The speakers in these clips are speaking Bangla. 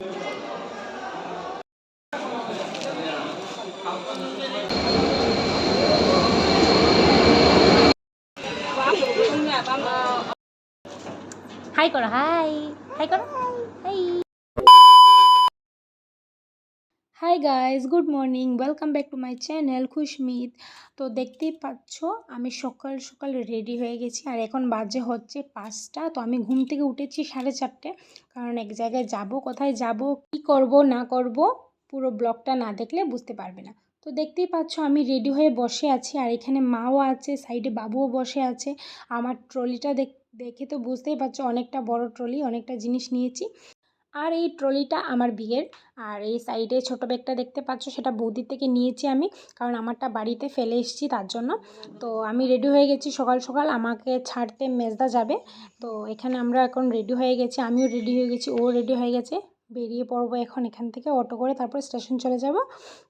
হাই করো হাই হাই করো hi hi guys good morning welcome back to my channel Khushmit তো দেখতেই পাচ্ছ, আমি সকাল সকাল রেডি হয়ে গেছি আর এখন বাজে হচ্ছে পাঁচটা। তো আমি ঘুম থেকে উঠেছি সাড়ে চারটে। কারণ এক জায়গায় যাব, কোথায় যাব, কি করব, না করব, পুরো ব্লগটা না দেখলে বুঝতে পারবে না। তো দেখতেই পাচ্ছ, আমি রেডি হয়ে বসে আছি আর এখানে মাও আছে সাইডে বাবুও বসে আছে। আমার ট্রলিটা দেখ, দেখে তো বুঝতেই পারছ, অনেকটা বড় ট্রলি অনেকটা জিনিস নিয়েছি। আর এই ট্রলিটা আমার বিয়ের। আর এই সাইডে ছোটো ব্যাগটা দেখতে পাচ্ছ, সেটা বৌদির থেকে নিয়েছি আমি, কারণ আমারটা বাড়িতে ফেলে এসেছি তার জন্য। তো আমি রেডি হয়ে গেছি সকাল সকাল, আমাকে ছাড়তে মেজদা যাবে। তো এখানে আমরা এখন রেডি হয়ে গেছি, আমিও রেডি হয়ে গেছি, ও রেডি হয়ে গেছে। বেরিয়ে পড়ব এখন এখান থেকে অটো করে তারপর স্টেশন চলে যাব।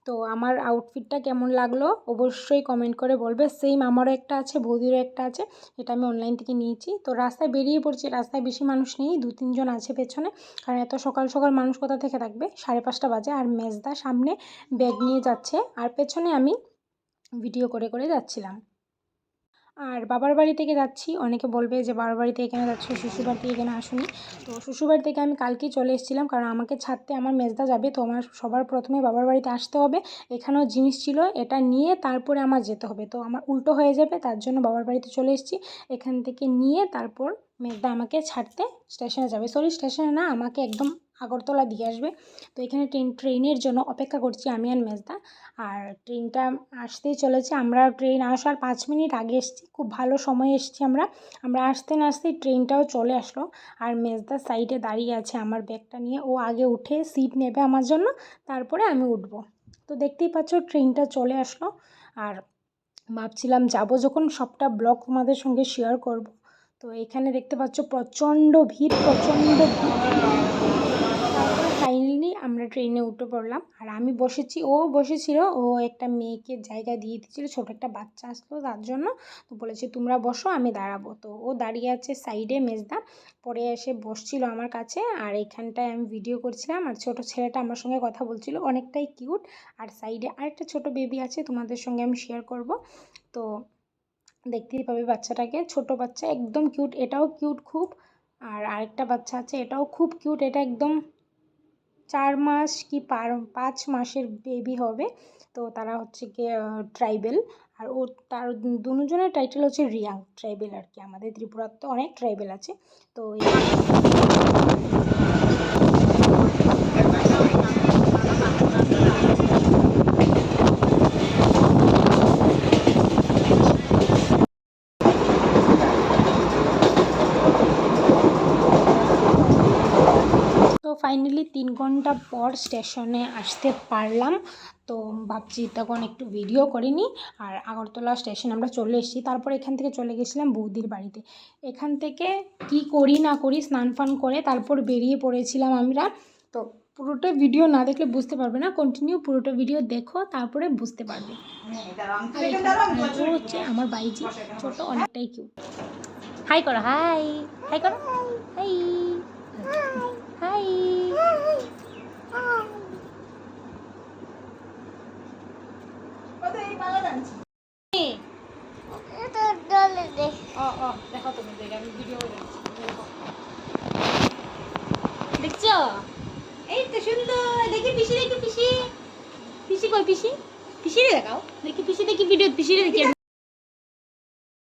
তো আমার আউটফিটটা কেমন লাগল অবশ্যই কমেন্ট করে বলবে। সেম আমারও একটা আছে, বৌদিরও একটা আছে, এটা আমি অনলাইন থেকে নিয়েছি। তো রাস্তায় বেরিয়ে পড়ছি, রাস্তায় বেশি মানুষ নেই দু তিনজন আছে পেছনে। কারণ এত সকাল সকাল মানুষ কোথা থেকে থাকবে? সাড়ে পাঁচটা বাজে আর মেজদা সামনে ব্যাগ নিয়ে যাচ্ছে। আর পেছনে আমি ভিডিও করে করে যাচ্ছিলাম। আর বাবার বাড়ি থেকে যাচ্ছি। অনেকে বলবে যে, বাবার বাড়িতে এখানে যাচ্ছি? শ্বশুরবাড়ি থেকে এখানে আসুনি? তো শ্বশুরবাড়ি থেকে আমি কালকেই চলে এসেছিলাম। কারণ আমাকে ছাড়তে আমার মেজদা যাবে, তো আমার সবার প্রথমে বাবার বাড়িতে আসতে হবে। এখানেও জিনিস ছিল, এটা নিয়ে তারপরে আমার যেতে হবে। তো আমার উল্টো হয়ে যাবে, তার জন্য বাবার বাড়িতে চলে এসেছি। এখান থেকে নিয়ে তারপর মেজদা আমাকে ছাড়তে স্টেশনে যাবে। সরি, স্টেশনে না, আমাকে একদম আগরতলা দিয়ে আসবে। তো এখানে ট্রেন, ট্রেনের জন্য অপেক্ষা করছি আমি আর মেজদা। আর ট্রেনটা আসতেই চলেছে। আমরা ট্রেন আসার পাঁচ মিনিট আগে এসেছি। খুব ভালো সময় এসেছি আমরা। আমরা আসতে না আসতেই ট্রেনটাও চলে আসলো। আর মেজদা সাইডে দাঁড়িয়ে আছে আমার ব্যাগটা নিয়ে। ও আগে উঠে সিট নেবে আমার জন্য। তারপরে আমি উঠবো। তো দেখতেই পাচ্ছ ট্রেনটা চলে আসলো। আর ভাবছিলাম যাব যখন সবটা ব্লগ তোমাদের সঙ্গে শেয়ার করব। তো এখানে দেখতে পাচ্ছ প্রচণ্ড ভিড় প্রচণ্ড ভিড়। আমরা ট্রেনে উঠে পড়লাম। আর আমি বসেছি, ও বসেছিল, ও একটা মেয়েকে জায়গা দিয়ে দিয়েছিল, ছোটো একটা বাচ্চা আসলো তার জন্য। তো বলেছে, তোমরা বসো, আমি দাঁড়াবো। তো ও দাঁড়িয়ে আছে সাইডে মেজদা। পরে এসে বসছিল আমার কাছে, আর এইখানটায় আমি ভিডিও করছিলাম। আর ছোটো ছেলেটা আমার সঙ্গে কথা বলছিল, অনেকটাই কিউট আর সাইডে আরেকটা ছোটো বেবি আছে, তোমাদের সঙ্গে আমি শেয়ার করব। তো দেখতেই পাবে বাচ্চাটাকে। ছোট বাচ্চা, একদম কিউট এটাও কিউট খুব। আর আরেকটা বাচ্চা আছে, এটাও খুব কিউট এটা একদম চার মাস কি পার, পাঁচ মাসের বেবি হবে। তো তারা হচ্ছে গিয়ে ট্রাইবেল আর ও, তার দুজনের টাইটেল হচ্ছে রিয়াং ট্রাইবেল আর কি। আমাদের ত্রিপুরার তো অনেক ট্রাইবেল আছে। তো এই তো ফাইনালি তিন ঘণ্টা পর স্টেশনে আসতে পারলাম। তো ভাবছি তখন একটু ভিডিও করিনি। আর আগরতলা স্টেশন আমরা চলে এসেছি। তারপর এখান থেকে চলে গেছিলাম বৌদির বাড়িতে। এখান থেকে কি করি না করি স্নান ফান করে তারপর বেরিয়ে পড়েছিলাম আমরা। তো পুরোটা ভিডিও না দেখলে বুঝতে পারবে না। কন্টিনিউ পুরোটা ভিডিও দেখো, তারপরে বুঝতে পারবে। হচ্ছে আমার বাইজি ছোট, অনেকটাই কিউট হাই করো হাই হাই করো। হাই হাই দেখো তুমি দেখে আমি ভিডিও দেখছ? এই তো সুন্দর। দেখি পিসি দেখি পিসি। পিসি কই পিসি? পিসি দেখাও। দেখি পিসি দেখি ভিডিও পিসি দেখি।